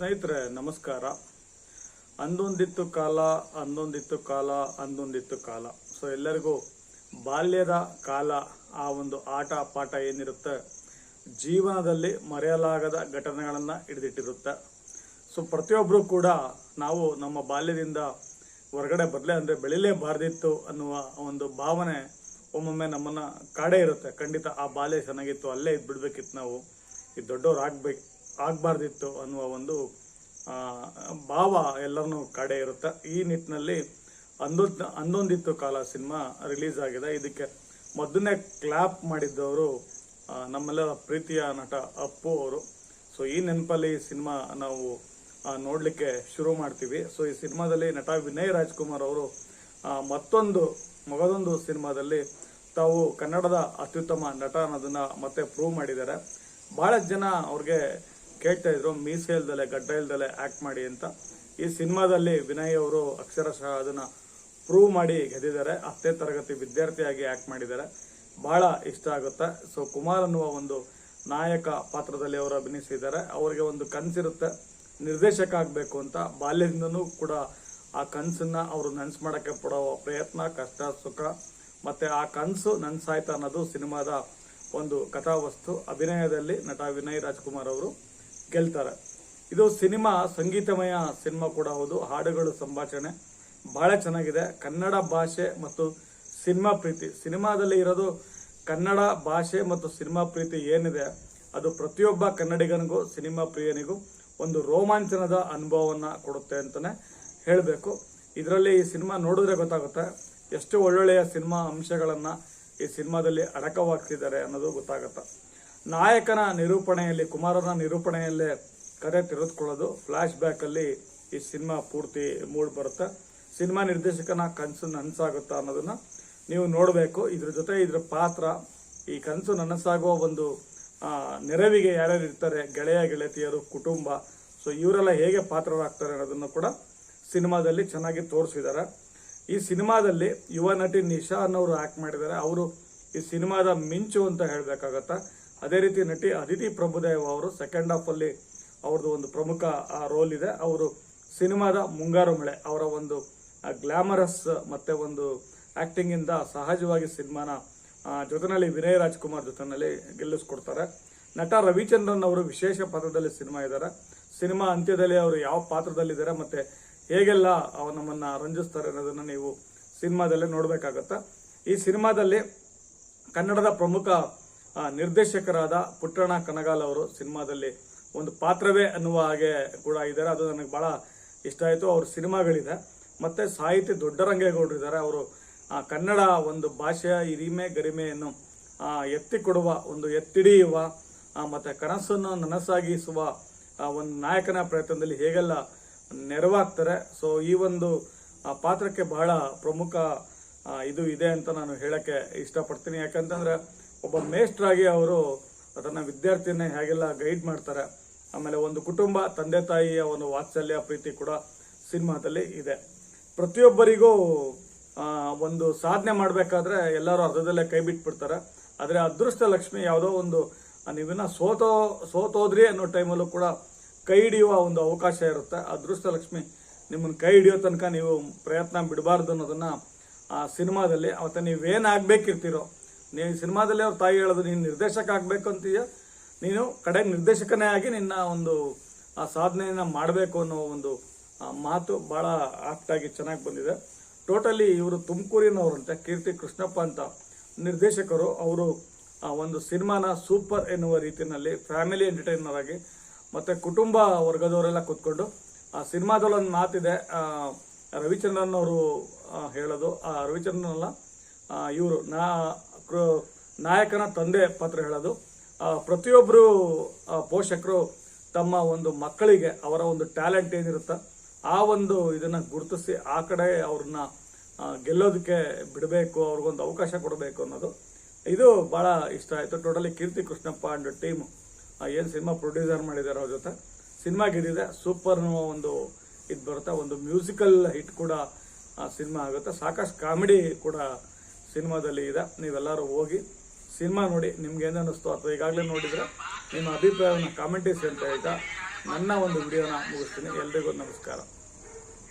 ಸ್ನೇಹಿತರೆ, ನಮಸ್ಕಾರ. ಅಂದೊಂದಿತ್ತು ಕಾಲ ಅಂದೊಂದಿತ್ತು ಕಾಲ ಅಂದೊಂದಿತ್ತು ಕಾಲ. ಸೊ ಎಲ್ಲರಿಗೂ ಬಾಲ್ಯದ ಕಾಲ, ಆ ಒಂದು ಆಟ, ಪಾಠ ಏನಿರುತ್ತೆ? ಜೀವನದಲ್ಲಿ ಮರೆಯಲಾಗದ ಘಟನೆಗಳನ್ನು ಹಿಡಿದಿಟ್ಟಿರುತ್ತೆ. ಸೊ ಪ್ರತಿಯೊಬ್ಬರು ಕೂಡ ನಾವು ನಮ್ಮ ಬಾಲ್ಯದಿಂದ ಹೊರಗಡೆ ಬರಲೇ ಅಂದರೆ ಬೆಳಿಲೇಬಾರ್ದಿತ್ತು ಅನ್ನುವ ಒಂದು ಭಾವನೆ ಒಮ್ಮೊಮ್ಮೆ ನಮ್ಮನ್ನು ಕಾಡೇ ಇರುತ್ತೆ. ಖಂಡಿತ ಆ ಬಾಲ್ಯ ಚೆನ್ನಾಗಿತ್ತು, ಅಲ್ಲೇ ಇದ್ಬಿಡ್ಬೇಕಿತ್ತು ನಾವು. ಈ ದೊಡ್ಡವ್ರು ಆಗ್ಬೇಕು ಆಗಬಾರ್ದಿತ್ತು ಅನ್ನುವ ಒಂದು ಭಾವ ಎಲ್ಲರನ್ನೂ ಕಡೆ ಇರುತ್ತೆ. ಈ ನಿಟ್ಟಿನಲ್ಲಿ ಅಂದೊಂದು ಅಂದೊಂದಿತ್ತು ಕಾಲ ಸಿನಿಮಾ ರಿಲೀಸ್ ಆಗಿದೆ. ಇದಕ್ಕೆ ಮೊದಲನೇ ಕ್ಲಾಪ್ ಮಾಡಿದ್ದವರು ನಮ್ಮೆಲ್ಲರ ಪ್ರೀತಿಯ ನಟ ಅಪ್ಪು ಅವರು. ಸೊ ಈ ನೆನಪಲ್ಲಿ ಈ ಸಿನಿಮಾ ನಾವು ನೋಡಲಿಕ್ಕೆ ಶುರು ಮಾಡ್ತೀವಿ. ಸೊ ಈ ಸಿನಿಮಾದಲ್ಲಿ ನಟ ವಿನಯ್ ರಾಜ್ಕುಮಾರ್ ಅವರು ಮತ್ತೊಂದು, ಮಗದೊಂದು ಸಿನಿಮಾದಲ್ಲಿ ತಾವು ಕನ್ನಡದ ಅತ್ಯುತ್ತಮ ನಟ ಅನ್ನೋದನ್ನ ಮತ್ತೆ ಪ್ರೂವ್ ಮಾಡಿದ್ದಾರೆ. ಬಹಳ ಜನ ಅವ್ರಿಗೆ ಕೇಳ್ತಾ ಇದ್ರು, ಮೀಸೆ ಇಲ್ದಲೆ, ಗಡ್ಡ ಇಲ್ದಲೆ ಆಕ್ಟ್ ಮಾಡಿ ಅಂತ. ಈ ಸಿನಿಮಾದಲ್ಲಿ ವಿನಯ್ ಅವರು ಅಕ್ಷರಶಃ ಅದನ್ನ ಪ್ರೂವ್ ಮಾಡಿ ಗೆದ್ದಿದ್ದಾರೆ. ಹತ್ತನೇ ತರಗತಿ ವಿದ್ಯಾರ್ಥಿಯಾಗಿ ಆಕ್ಟ್ ಮಾಡಿದ್ದಾರೆ. ಬಹಳ ಇಷ್ಟ ಆಗುತ್ತೆ. ಸೊ ಕುಮಾರ್ ಅನ್ನುವ ಒಂದು ನಾಯಕ ಪಾತ್ರದಲ್ಲಿ ಅವರು ಅಭಿನಯಿಸಿದ್ದಾರೆ. ಅವರಿಗೆ ಒಂದು ಕನಸಿರುತ್ತೆ. ನಿರ್ದೇಶಕ ಆಗಬೇಕು ಅಂತ. ಬಾಲ್ಯದಿಂದನೂ ಕೂಡ ಆ ಕನಸನ್ನ ಅವರು ನನ್ಸ್ ಮಾಡಕ್ಕೆ ಪಡೋ ಪ್ರಯತ್ನ, ಕಷ್ಟ, ಸುಖ. ಮತ್ತೆ ಆ ಕನಸು ನನ್ಸಾಯ್ತಾ ಅನ್ನೋದು ಸಿನಿಮಾದ ಒಂದು ಕಥಾವಸ್ತು. ಅಭಿನಯದಲ್ಲಿ ನಟ ವಿನಯ್ ರಾಜ್ಕುಮಾರ್ ಅವರು. ಗೆಲ್ತಾರೆ ಇದು ಸಿನಿಮಾ, ಸಂಗೀತಮಯ ಸಿನಿಮಾ ಕೂಡ ಹೌದು. ಹಾಡುಗಳು ಸಂಭಾಷಣೆ. ಬಹಳ ಚೆನ್ನಾಗಿದೆ. ಕನ್ನಡ ಭಾಷೆ ಮತ್ತು ಸಿನಿಮಾ ಪ್ರೀತಿ. ಸಿನಿಮಾದಲ್ಲಿ ಇರೋದು ಕನ್ನಡ ಭಾಷೆ ಮತ್ತು ಸಿನಿಮಾ ಪ್ರೀತಿ ಏನಿದೆ, ಅದು ಪ್ರತಿಯೊಬ್ಬ ಕನ್ನಡಿಗನಿಗೂ, ಸಿನಿಮಾ ಪ್ರಿಯನಿಗೂ ಒಂದು ರೋಮಾಂಚನದ ಅನುಭವವನ್ನು ಕೊಡುತ್ತೆ ಅಂತಲೇ ಹೇಳಬೇಕು. ಇದರಲ್ಲಿ ಈ ಸಿನಿಮಾ ನೋಡಿದ್ರೆ ಗೊತ್ತಾಗುತ್ತೆ. ಎಷ್ಟು ಒಳ್ಳೊಳ್ಳೆಯ ಸಿನಿಮಾ ಅಂಶಗಳನ್ನು ಈ ಸಿನಿಮಾದಲ್ಲಿ ಅಡಕವಾಗ್ತಿದ್ದಾರೆ ಅನ್ನೋದು ಗೊತ್ತಾಗುತ್ತೆ. ನಾಯಕನ ನಿರೂಪಣೆಯಲ್ಲಿ, ಕುಮಾರನ ನಿರೂಪಣೆಯಲ್ಲೇ ಕರೆ ತೆರೆದುಕೊಳ್ಳೋದು. ಫ್ಲಾಶ್ ಬ್ಯಾಕ್ ಅಲ್ಲಿ ಈ ಸಿನಿಮಾ ಪೂರ್ತಿ ಮೂಡ್ ಬರುತ್ತೆ. ಸಿನಿಮಾ ನಿರ್ದೇಶಕನ ಕನಸು ನನಸಾಗುತ್ತಾ ಅನ್ನೋದನ್ನ ನೀವು ನೋಡಬೇಕು. ಇದ್ರ ಜೊತೆ ಇದ್ರ ಪಾತ್ರ, ಈ ಕನಸು ನನಸಾಗುವ ಒಂದು ನೆರವಿಗೆ ಯಾರ್ಯಾರು ಇರ್ತಾರೆ, ಗೆಳೆಯ, ಗೆಳತಿಯರು, ಕುಟುಂಬ, ಸೊ ಇವರೆಲ್ಲ ಹೇಗೆ ಪಾತ್ರರಾಗ್ತಾರೆ ಅನ್ನೋದನ್ನು ಕೂಡ ಸಿನಿಮಾದಲ್ಲಿ ಚೆನ್ನಾಗಿ ತೋರಿಸಿದ್ದಾರೆ. ಈ ಸಿನಿಮಾದಲ್ಲಿ ಯುವ ನಟಿ ನಿಶಾ ಅನ್ನೋರು ಆಕ್ಟ್ ಮಾಡಿದ್ದಾರೆ. ಅವರು ಈ ಸಿನಿಮಾದ ಮಿಂಚು ಅಂತ ಹೇಳ್ಬೇಕಾಗತ್ತ. ಅದೇ ರೀತಿ ನಟಿ ಅದಿತಿ ಪ್ರಭುದೇವ ಅವರು ಸೆಕೆಂಡ್ ಹಾಫ್ ಅಲ್ಲಿ ಅವ್ರದ್ದು ಒಂದು ಪ್ರಮುಖ ರೋಲ್ ಇದೆ. ಅವರು ಸಿನಿಮಾದ ಮುಂಗಾರು ಮಳೆ, ಅವರ ಒಂದು ಗ್ಲಾಮರಸ್ ಮತ್ತೆ ಒಂದು ಆ್ಯಕ್ಟಿಂಗಿಂದ ಸಹಜವಾಗಿ ಸಿನಿಮಾನ ಜೊತೆಯಲ್ಲಿ ವಿನಯ್ ರಾಜ್ಕುಮಾರ್ ಜೊತೆನಲ್ಲಿ ಗೆಲ್ಲಿಸ್ಕೊಡ್ತಾರೆ. ನಟ ರವಿಚಂದ್ರನ್ ಅವರು ವಿಶೇಷ ಪಾತ್ರದಲ್ಲಿ ಸಿನಿಮಾ ಇದ್ದಾರೆ. ಸಿನಿಮಾ ಅಂತ್ಯದಲ್ಲಿ ಅವರು ಯಾವ ಪಾತ್ರದಲ್ಲಿದ್ದಾರೆ ಮತ್ತೆ ಹೇಗೆಲ್ಲ ಅವ್ರು ನಮ್ಮನ್ನ ರಂಜಿಸ್ತಾರೆ ಅನ್ನೋದನ್ನ ನೀವು ಸಿನಿಮಾದಲ್ಲೇ ನೋಡಬೇಕಾಗತ್ತೆ. ಈ ಸಿನಿಮಾದಲ್ಲಿ ಕನ್ನಡದ ಪ್ರಮುಖ ನಿರ್ದೇಶಕರಾದ ಪುಟ್ಟಣ ಕನಗಾಲ್ ಅವರು ಸಿನಿಮಾದಲ್ಲಿ ಒಂದು ಪಾತ್ರವೇ ಅನ್ನುವ ಹಾಗೆ ಕೂಡ ಇದ್ದಾರೆ. ಅದು ನನಗೆ ಬಹಳ ಇಷ್ಟ ಆಯಿತು. ಅವ್ರ ಸಿನಿಮಾಗಳಿದೆ. ಮತ್ತು ಸಾಹಿತಿ ದೊಡ್ಡರಂಗೇಗೌಡರು ಇದ್ದಾರೆ. ಅವರು ಕನ್ನಡ ಒಂದು ಭಾಷೆಯ ಹಿರಿಮೆ ಗರಿಮೆಯನ್ನು ಎತ್ತಿಕೊಡುವ ಒಂದು ಎತ್ತಿಡಿಯುವ ಮತ್ತು ಕನಸನ್ನು ನನಸಾಗಿಸುವ ಒಂದು ನಾಯಕನ ಪ್ರಯತ್ನದಲ್ಲಿ ಹೇಗೆಲ್ಲ ನೆರವಾಗ್ತಾರೆ. ಸೊ ಈ ಒಂದು ಪಾತ್ರಕ್ಕೆ ಬಹಳ ಪ್ರಮುಖ ಇದು ಇದೆ ಅಂತ ನಾನು ಹೇಳಕ್ಕೆ ಇಷ್ಟಪಡ್ತೀನಿ. ಯಾಕಂತಂದ್ರೆ ಒಬ್ಬ ಮೇಷ್ಟ್ರಾಗಿ ಅವರು ಅದನ್ನ ವಿದ್ಯಾರ್ಥಿನೇ ಹೇಗೆಲ್ಲ ಗೈಡ್ ಮಾಡ್ತಾರೆ. ಆಮೇಲೆ ಒಂದು ಕುಟುಂಬ, ತಂದೆ ತಾಯಿಯ ಒಂದು ವಾತ್ಸಲ್ಯ ಪ್ರೀತಿ ಕೂಡ ಸಿನಿಮಾದಲ್ಲಿ ಇದೆ. ಪ್ರತಿಯೊಬ್ಬರಿಗೂ ಒಂದು ಸಾಧನೆ ಮಾಡಬೇಕಾದ್ರೆ ಎಲ್ಲರೂ ಅರ್ಧದಲ್ಲೇ ಕೈ ಬಿಟ್ಬಿಡ್ತಾರೆ. ಆದರೆ ಅದೃಷ್ಟ ಲಕ್ಷ್ಮಿ ಯಾವುದೋ ಒಂದು ನೀವಿನ ಸೋತೋ, ಸೋತೋದ್ರಿ ಅನ್ನೋ ಟೈಮಲ್ಲೂ ಕೂಡ ಕೈ ಹಿಡಿಯುವ ಒಂದು ಅವಕಾಶ ಇರುತ್ತೆ. ಅದೃಷ್ಟ ಲಕ್ಷ್ಮಿ ನಿಮ್ಮನ್ನು ಕೈ ಹಿಡಿಯೋ ತನಕ ನೀವು ಪ್ರಯತ್ನ ಬಿಡಬಾರ್ದು ಅನ್ನೋದನ್ನು ಆ ಸಿನಿಮಾದಲ್ಲಿ, ಅವತ್ತ ನೀವೇನ್ ನೀವು ಸಿನಿಮಾದಲ್ಲಿ ಅವ್ರ ತಾಯಿ ಹೇಳೋದು ನೀನು ನಿರ್ದೇಶಕ ಆಗಬೇಕು ಅಂತೀಯ? ನೀನು ಕಡೆ ನಿರ್ದೇಶಕನೇ ಆಗಿ ನಿನ್ನ ಒಂದು ಆ ಸಾಧನೆಯನ್ನು ಮಾಡಬೇಕು ಅನ್ನೋ ಒಂದು ಮಾತು ಭಾಳ ಆಪ್ಟಾಗಿ ಚೆನ್ನಾಗಿ ಬಂದಿದೆ. ಟೋಟಲಿ ಇವರು ತುಮಕೂರಿನವರಂತೆ ಕೀರ್ತಿ ಕೃಷ್ಣಪ್ಪ ಅಂತ ನಿರ್ದೇಶಕರು ಅವರು ಆ, ಒಂದು ಸಿನಿಮಾನ ಸೂಪರ್ ಎನ್ನುವ ರೀತಿಯಲ್ಲಿ ಫ್ಯಾಮಿಲಿ ಎಂಟರ್ಟೈನರ್ ಆಗಿ ಮತ್ತು ಕುಟುಂಬ ವರ್ಗದವರೆಲ್ಲ ಕೂತ್ಕೊಂಡು ಆ ಸಿನಿಮಾದಲ್ಲಿ ಒಂದು ಮಾತಿದೆ ರವಿಚಂದ್ರನ್ ಅವರು ಹೇಳೋದು ಆ ರವಿಚಂದ್ರನ್ ಅಲ್ಲ ಇವರು ನಾ ನಾಯಕನ ತಂದೆ ಪಾತ್ರ ಹೇಳೋದು. ಪ್ರತಿಯೊಬ್ಬರು ಪೋಷಕರು ತಮ್ಮ ಒಂದು ಮಕ್ಕಳಿಗೆ ಅವರ ಒಂದು ಟ್ಯಾಲೆಂಟ್ ಏನಿರುತ್ತೆ ಆ ಒಂದು ಇದನ್ನು ಗುರುತಿಸಿ ಆ ಕಡೆ ಅವ್ರನ್ನ ಗೆಲ್ಲೋದಕ್ಕೆ ಬಿಡಬೇಕು, ಅವ್ರಿಗೊಂದು ಅವಕಾಶ ಕೊಡಬೇಕು ಅನ್ನೋದು. ಇದು ಭಾಳ ಇಷ್ಟ ಆಯಿತು. Totally Keerthi Krishnappa and team ಏನು ಸಿನಿಮಾ ಪ್ರೊಡ್ಯೂಸರ್ ಮಾಡಿದ್ದಾರೆ ಅವ್ರ ಜೊತೆ. ಸಿನಿಮಾ ಗೆದ್ದಿದೆ. ಸೂಪರ್ ಒಂದು ಇದು ಬರುತ್ತೆ. ಒಂದು ಮ್ಯೂಸಿಕಲ್ ಹಿಟ್ ಕೂಡ ಸಿನಿಮಾ ಆಗುತ್ತೆ. ಸಾಕಷ್ಟು ಕಾಮಿಡಿ ಕೂಡ ಸಿನಿಮಾದಲ್ಲಿ ಇದೆ. ನೀವೆಲ್ಲರೂ ಹೋಗಿ ಸಿನಿಮಾ ನೋಡಿ ನಿಮ್ಗೆ ಏನು ಅನ್ನಿಸ್ತು? ಅಥವಾ ಈಗಾಗಲೇ ನೋಡಿದ್ರೆ ನಿಮ್ಮ ಅಭಿಪ್ರಾಯವನ್ನು ಕಾಮೆಂಟಿಸಿ ಅಂತ ಹೇಳ್ತಾ ನನ್ನ ಒಂದು ವಿಡಿಯೋನ ಮುಗಿಸ್ತೀನಿ. ಎಲ್ರಿಗೂ ನಮಸ್ಕಾರ.